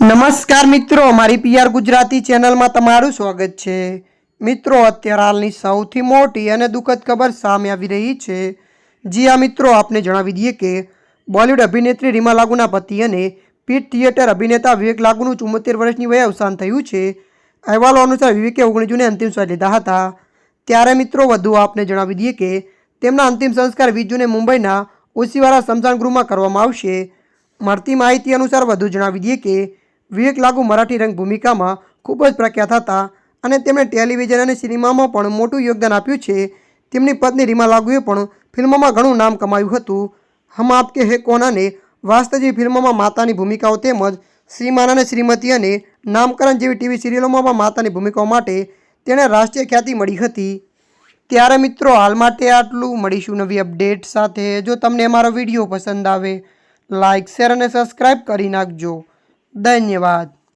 નમસ્કાર મિત્રો, મારી પીઆર ગુજરાતી ચેનલમાં તમારું સ્વાગત છે. મિત્રો, અત્યારે હાલની સૌથી મોટી અને દુઃખદ ખબર સામે આવી રહી છે. જી આ મિત્રો, આપને જણાવી દઈએ કે બોલિવૂડ અભિનેત્રી રીમા લાગુના પતિ અને પીટ થિયેટર અભિનેતા વિવેક લાગુનું ચુમ્મોતેર વર્ષની વયે અવસાન થયું છે. અહેવાલો અનુસાર વિવેકે ઓગણીસ જૂને અંતિમ સ્વાદ લીધા હતા. ત્યારે, મિત્રો, વધુ આપને જણાવી દઈએ કે તેમના અંતિમ સંસ્કાર વીસ જૂને મુંબઈના ઓશીવારા સ્મશાન ગૃહમાં કરવામાં આવશે. મળતી માહિતી અનુસાર વધુ જણાવી દઈએ કે વિવેક લાગુ મરાઠી રંગ ભૂમિકામાં ખૂબ જ પ્રખ્યાત હતા અને તેમણે ટેલિવિઝન અને સિનેમામાં પણ મોટું યોગદાન આપ્યું છે. તેમની પત્ની રીમા લાગુએ પણ ફિલ્મોમાં ઘણું નામ કમાયું હતું. હમ આપકે હે કોન અને વાસ્તવિક ફિલ્મોમાં માતાની ભૂમિકાઓ તેમજ શ્રીમાન અને શ્રીમતી અને નામકરણ જેવી ટીવી સિરિયલોમાં પણ માતાની ભૂમિકાઓ માટે તેણે રાષ્ટ્રીય ખ્યાતિ મળી હતી. ત્યારે મિત્રો હાલ માટે આટલું. મળીશું નવી અપડેટ સાથે. જો તમને અમારો વીડિયો પસંદ આવે લાઇક શેર અને સબસ્ક્રાઈબ કરી નાખજો. ધન્યવાદ.